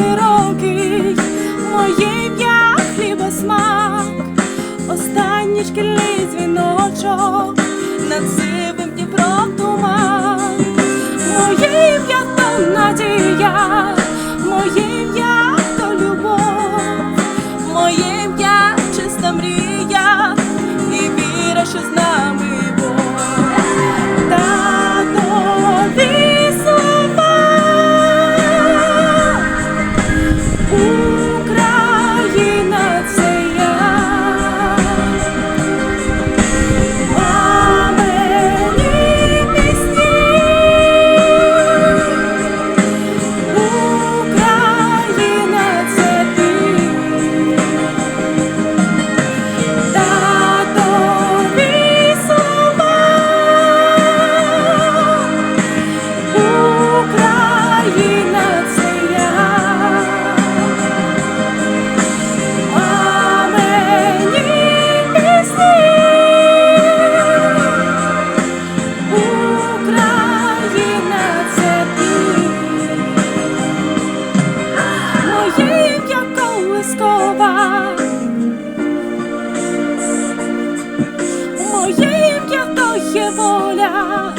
широкий, моє ім'я хліба смак, останній шкільний дзвіночок над сивим Дніпром туман. Моє ім'я то надія, моє ім'я то любов, моє ім'я чиста мрія колискова Моє ім'я то є воля